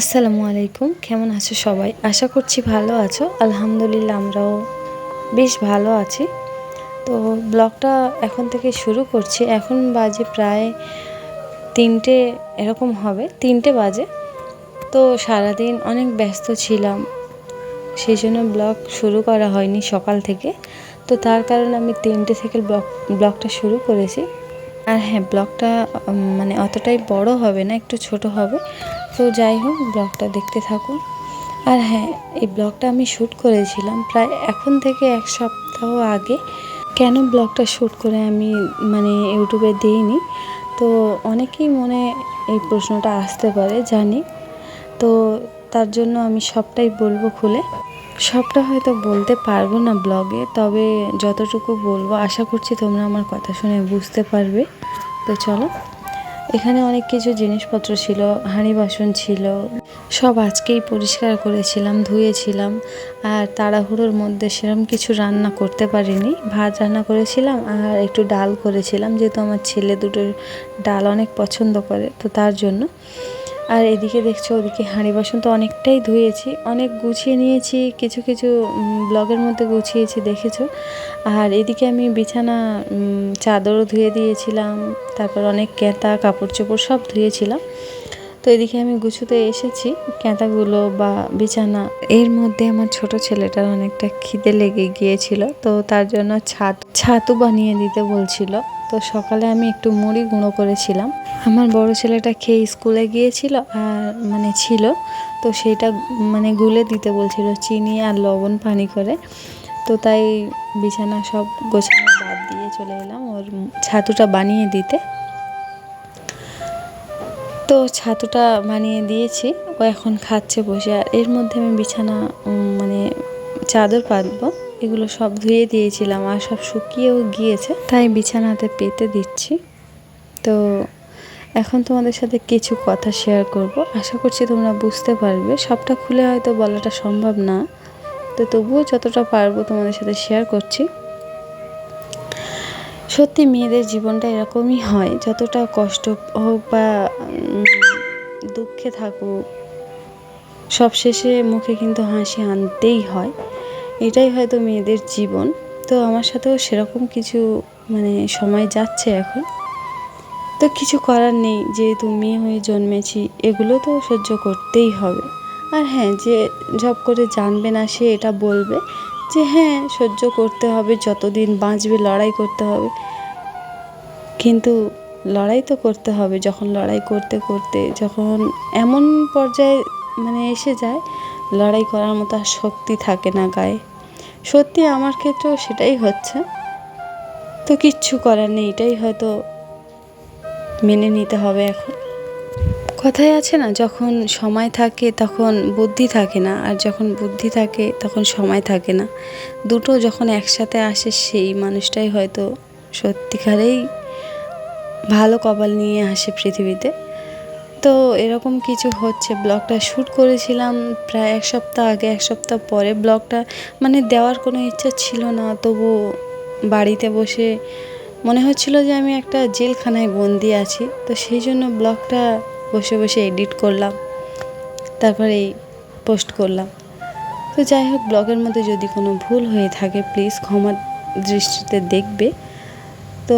আসসালামু আলাইকুম, কেমন আছো সবাই? আশা করছি ভালো আছো। আলহামদুলিল্লাহ আমরাও বেশ ভালো আছি। তো ব্লগটা এখন থেকে শুরু করছি। এখন বাজে প্রায় তিনটে এরকম হবে, তিনটে বাজে। তো সারাদিন অনেক ব্যস্ত ছিলাম, সেই জন্য ব্লগ শুরু করা হয়নি সকাল থেকে। তো তার কারণে আমি তিনটে থেকে ব্লগ, ব্লগটা শুরু করেছি। আর হ্যাঁ ব্লগটা মানে অতটাই বড় হবে না, একটু ছোট হবে। তো যাই হোক, ব্লগটা দেখতে থাকুন। আর হ্যাঁ এই ব্লগটা আমি শ্যুট করেছিলাম প্রায় এখন থেকে এক সপ্তাহ আগে। কেন ব্লগটা শ্যুট করে আমি মানে ইউটিউবে দিইনি? তো অনেকেই মনে এই প্রশ্নটা আসতে পারে, জানি। তো তার জন্য আমি সবটাই বলব খুলে। সবটা হয়তো বলতে পারব না ব্লগে, তবে যতটুকু বলব, আশা করছি তোমরা আমার কথা শুনে বুঝতে পারবে। তো চলো, এখানে অনেক কিছু জিনিসপত্র ছিল, হাঁড়ি বাসন ছিল, সব আজকেই পরিষ্কার করেছিলাম, ধুয়েছিলাম, আর তাড়াহুড়োর মধ্যে সেরকম কিছু রান্না করতে পারিনি। ভাত রান্না করেছিলাম, আর একটু ডাল করেছিলাম, যেহেতু আমার ছেলে দুটো ডাল অনেক পছন্দ করে, তো তার জন্য। আর এদিকে দেখছ, ওদিকে হাঁড়ি বাসন তো অনেকটাই ধুয়েছি। অনেক গুছিয়ে নিয়েছি, কিছু কিছু ব্লগের মধ্যে গুছিয়েছি, দেখেছ? আর এদিকে আমি বিছানা চাদরও ধুয়ে দিয়েছিলাম, তারপর অনেক ক্যাঁতা কাপড় চোপড় সব ধুয়েছিলাম। তো এদিকে আমি গুছোতে এসেছি, ক্যাঁতাগুলো বা বিছানা। এর মধ্যে আমার ছোট ছেলেটার অনেকটা খিদে লেগে গিয়েছিল, তো তার জন্য ছাত, ছাতু বানিয়ে দিতে বলছিল। তো সকালে আমি একটু মুড়ি গুঁড়ো করেছিলাম। আমার বড় ছেলেটা খেয়ে স্কুলে গিয়েছিল, আর মানে ছিল, তো সেটা মানে গুলে দিতে বলছিল চিনি আর লবণ পানি করে। তো তাই বিছানা সব গোছানো বাদ দিয়ে চলে এলাম ওর ছাতুটা বানিয়ে দিতে। তো ছাতুটা বানিয়ে দিয়েছি, ও এখন খাচ্ছে বসে, আর এর মধ্যে আমি বিছানা মানে চাদর পাতবো, এগুলো সব ধুয়ে দিয়েছিলাম, আর সব শুকিয়েও গিয়েছে, তাই বিছানাতে পেতে দিচ্ছি। তো এখন তোমাদের সাথে কিছু কথা শেয়ার করব। আশা করছি তোমরা বুঝতে পারবে। সবটা খুলে হয়তো বলাটা সম্ভব না। তো তবুও যতটা পারব তোমাদের সাথে শেয়ার করছি। সত্যি মেয়েদের জীবনটা এরকমই হয়। যতটা কষ্ট হোক বা দুঃখে থাকুক, সব শেষে মুখে কিন্তু হাসি আনতেই হয়। এটাই হয়তো মেয়েদের জীবন। তো আমার সাথেও সেরকম কিছু মানে সময় যাচ্ছে এখন। তো কিছু করার নেই, যেহেতু মেয়ে হয়ে জন্মেছি, এগুলো তো সহ্য করতেই হবে। আর হ্যাঁ যে জব করে জানবে না সে এটা বলবে, যে হ্যাঁ সহ্য করতে হবে, যতদিন বাঁচবে, লড়াই করতে হবে। কিন্তু লড়াই তো করতে হবে, যখন লড়াই করতে করতে, যখন এমন পর্যায়ে মানে এসে যায়, লড়াই করার মতো আর শক্তি থাকে না গায়ে। সত্যি আমার ক্ষেত্রেও সেটাই হচ্ছে। তো কিচ্ছু করার নেই, এটাই হয়তো মেনে নিতে হবে এখন। কথায় আছে না, যখন সময় থাকে তখন বুদ্ধি থাকে না, আর যখন বুদ্ধি থাকে তখন সময় থাকে না। দুটো যখন একসাথে আসে সেই মানুষটাই হয়তো সত্যিকারেই ভালো কপাল নিয়ে আসে পৃথিবীতে। তো এরকম কিছু হচ্ছে, ব্লগটা শ্যুট করেছিলাম প্রায় এক সপ্তাহ আগে, এক সপ্তাহ পরে ব্লগটা মানে দেওয়ার কোনো ইচ্ছা ছিল না, তবু বাড়িতে বসে মনে হচ্ছিল যে আমি একটা জেলখানায় বন্দি আছি, তো সেই জন্য ব্লগটা বসে বসে এডিট করলাম, তারপরে এই পোস্ট করলাম। তো যাই হোক, ব্লগের মধ্যে যদি কোনো ভুল হয়ে থাকে প্লিজ ক্ষমা দৃষ্টিতে দেখবে। তো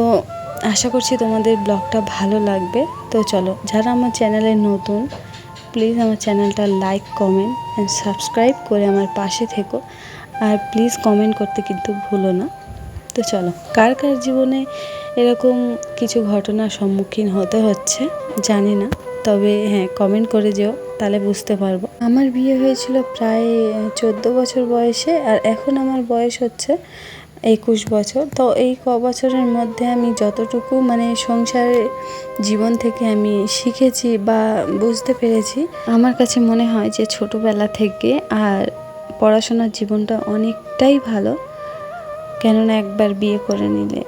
আশা করছি তোমাদের ব্লগটা ভালো লাগবে। তো চলো, যারা আমার চ্যানেলে নতুন প্লিজ আমার চ্যানেলটা লাইক কমেন্ট অ্যান্ড সাবস্ক্রাইব করে আমার পাশে থেকো। আর প্লিজ কমেন্ট করতে কিন্তু ভুলো না। তো চলো, কার কার জীবনে এরকম কিছু ঘটনার সম্মুখীন হতে হচ্ছে? জানি না, তবে হ্যাঁ কমেন্ট করে যেও, তাহলে বুঝতে পারব। আমার বিয়ে হয়েছিল প্রায় চোদ্দ বছর বয়সে, আর এখন আমার বয়স হচ্ছে একুশ বছর। তো এই ক বছরের মধ্যে আমি যতটুকু মানে সংসারের জীবন থেকে আমি শিখেছি বা বুঝতে পেরেছি, আমার কাছে মনে হয় যে ছোটোবেলা থেকে আর পড়াশোনার জীবনটা অনেকটাই ভালো। কেননা একবার বিয়ে করে নিলে।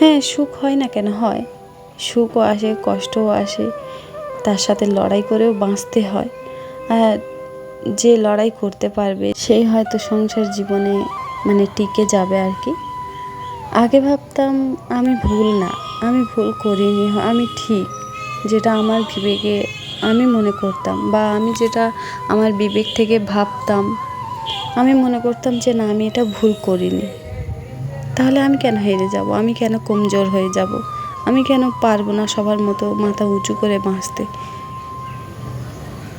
হ্যাঁ সুখ হয় না কেন? হয়। সুখও আসে, কষ্টও আসে। তার সাথে লড়াই করেও বাঁচতে হয়। আর যে লড়াই করতে পারবে, সেই হয়তো সংসার জীবনে মানে টিকে যাবে আর কি। আগে ভাবতাম, আমি ভুল না, আমি ভুল করিনি, আমি ঠিক। যেটা আমার বিবেকে আমি মনে করতাম বা আমি যেটা আমার বিবেক থেকে ভাবতাম, আমি মনে করতাম যে না, আমি এটা ভুল করিনি। তাহলে আমি কেন হেরে যাব? আমি কেন কমজোর হয়ে যাব? আমি কেন পারব না সবার মতো মাথা উঁচু করে বাঁচতে?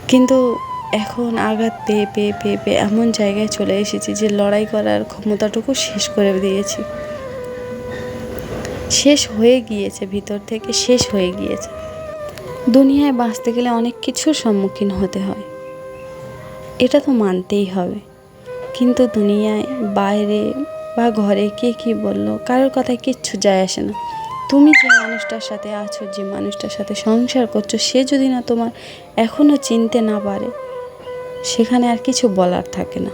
কিন্তু এখন আঘাত পেয়ে পেয়ে পেয়ে পেয়ে এমন জায়গায় চলে এসেছি যে লড়াই করার ক্ষমতাটুকু শেষ করে দিয়েছি। শেষ হয়ে গিয়েছে, ভিতর থেকে শেষ হয়ে গিয়েছে। দুনিয়ায় বাঁচতে গেলে অনেক কিছুর সম্মুখীন হতে হয়। এটা তো মানতেই হবে। কিন্তু দুনিয়ায় বাইরে বা ঘরে কে কী বলল, কারোর কথায় কিচ্ছু যায় আসে না। তুমি যে মানুষটার সাথে আছো, যে মানুষটার সাথে সংসার করছ, সে যদি না তোমার এখনও চিনতে না পারে, সেখানে আর কিছু বলার থাকে না।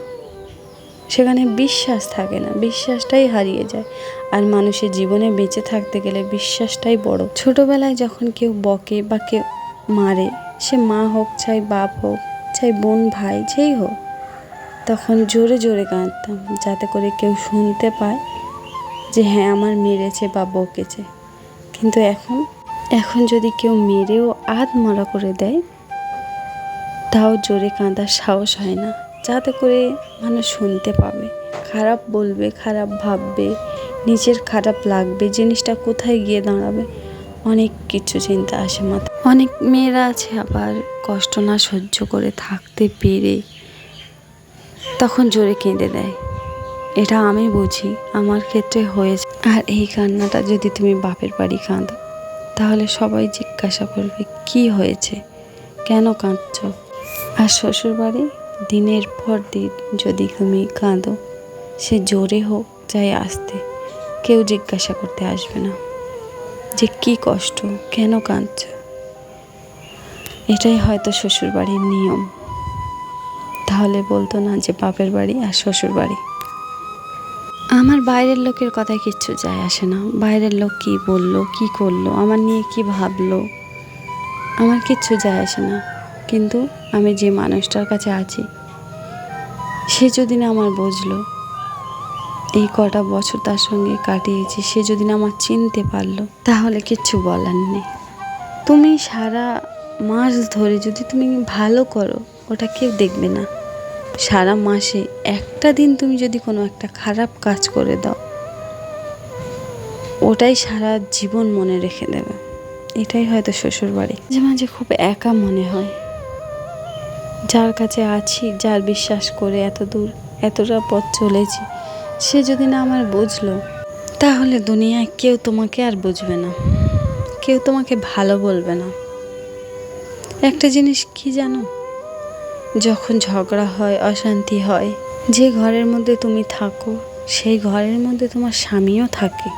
সেখানে বিশ্বাস থাকে না, বিশ্বাসটাই হারিয়ে যায়। আর মানুষের জীবনে বেঁচে থাকতে গেলে বিশ্বাসটাই বড়। ছোটবেলায় যখন কেউ বকে বা কেউ মারে, সে মা হোক, চাই বাপ হোক, চাই বোন, ভাই, যেই হোক তখন জোরে জোরে কাঁদতাম, যাতে করে কেউ শুনতে পায় যে হ্যাঁ আমার মেরেছে বা বকেছে। কিন্তু এখন এখন যদি কেউ মেরেও আধ মারা করে দেয়, তাও জোরে কাঁদার সাহস হয় না। যাতে করে মানুষ শুনতে পাবে, খারাপ বলবে, খারাপ ভাববে, নিজের খারাপ লাগবে, জিনিসটা কোথায় গিয়ে দাঁড়াবে, অনেক কিছু চিন্তা আসে মাথায়। অনেক মেয়েরা আছে আবার কষ্ট না সহ্য করে থাকতে পেরে তখন জোরে কেঁদে দেয়। এটা আমি বুঝি, আমার ক্ষেত্রে হয়েছে। আর এই কান্নাটা যদি তুমি বাপের বাড়ি কাঁদো, তাহলে সবাই জিজ্ঞাসা করবে, কি হয়েছে? কেন কাঁদছ? আর শ্বশুরবাড়ি দিনের পর দিন যদি তুমি কাঁদো, সে জোরে হোক চাই আসতে, কেউ জিজ্ঞাসা করতে আসবে না। যে কি কষ্ট, কেন কাঁদছ? এটাই হয়তো শ্বশুরবাড়ির নিয়ম। তাহলে বলতো না যে বাপের বাড়ি আর শ্বশুর বাড়ি? আমার বাইরের লোকের কথায় কিচ্ছু যায় আসে না। বাইরের লোক কি বলল, কি করল, আমার নিয়ে কি ভাবলো, আমার কিচ্ছু যায় আসে না। কিন্তু আমি যে মানুষটার কাছে আছি, সে যদি না আমার বুঝলো, এই কটা বছর তার সঙ্গে কাটিয়েছি, সে যদি না আমার চিনতে পারল, তাহলে কিচ্ছু বলার নেই। তুমি সারা মাস ধরে যদি তুমি ভালো করো, ওটা কেউ দেখবে না। সারা মাসে একটা দিন তুমি যদি কোনো একটা খারাপ কাজ করে দাও, ওটাই সারা জীবন মনে রেখে দেবে। এটাই হয়তো শ্বশুর বাড়ি মাঝে মাঝে খুব একা মনে হয়। যার কাছে আছি, যার বিশ্বাস করে এত দূর, এতটা পথ চলেছি, সে যদি না আমার বুঝলো, তাহলে দুনিয়ায় কেউ তোমাকে আর বুঝবে না। কেউ তোমাকে ভালো বলবে না। একটা জিনিস কি জানো? যখন ঝগড়া হয়, অশান্তি হয়, যে ঘরের মধ্যে তুমি থাকো, সেই ঘরের মধ্যে তোমার স্বামীও থাকে।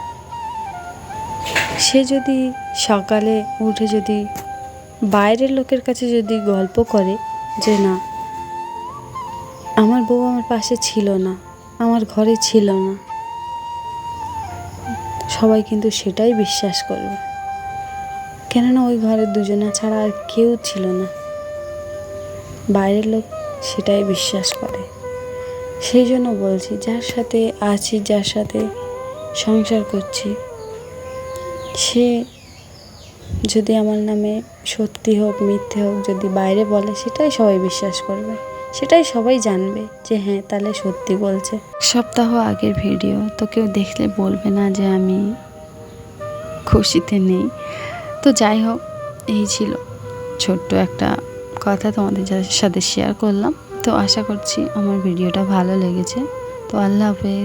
সে যদি সকালে উঠে যদি বাইরের লোকের কাছে যদি গল্প করে যে, না, আমার বউ আমার পাশে ছিল না, আমার ঘরে ছিল না, সবাই কিন্তু সেটাই বিশ্বাস করবে। কেননা ওই ঘরে দুজনা ছাড়া আর কেউ ছিল না। বাইরের লোক সেটাই বিশ্বাস করে। সেই জন্য বলছি, যার সাথে আছি, যার সাথে সংসার করছি, সে যদি আমার নামে সত্যি হোক, মিথ্যে হোক, যদি বাইরে বলে, সেটাই সবাই বিশ্বাস করবে। সেটাই সবাই জানবে যে হ্যাঁ তাহলে সত্যি বলছে। সপ্তাহ আগের ভিডিও, তো কেউ দেখলে বলবে না যে আমি খুশিতে নেই। তো যাই হোক, এই ছিল ছোট্ট একটা কথা তোমাদের সাথে শেয়ার করলাম। তো আশা করছি আমার ভিডিওটা ভালো লেগেছে। তো আল্লাহ হাফেজ।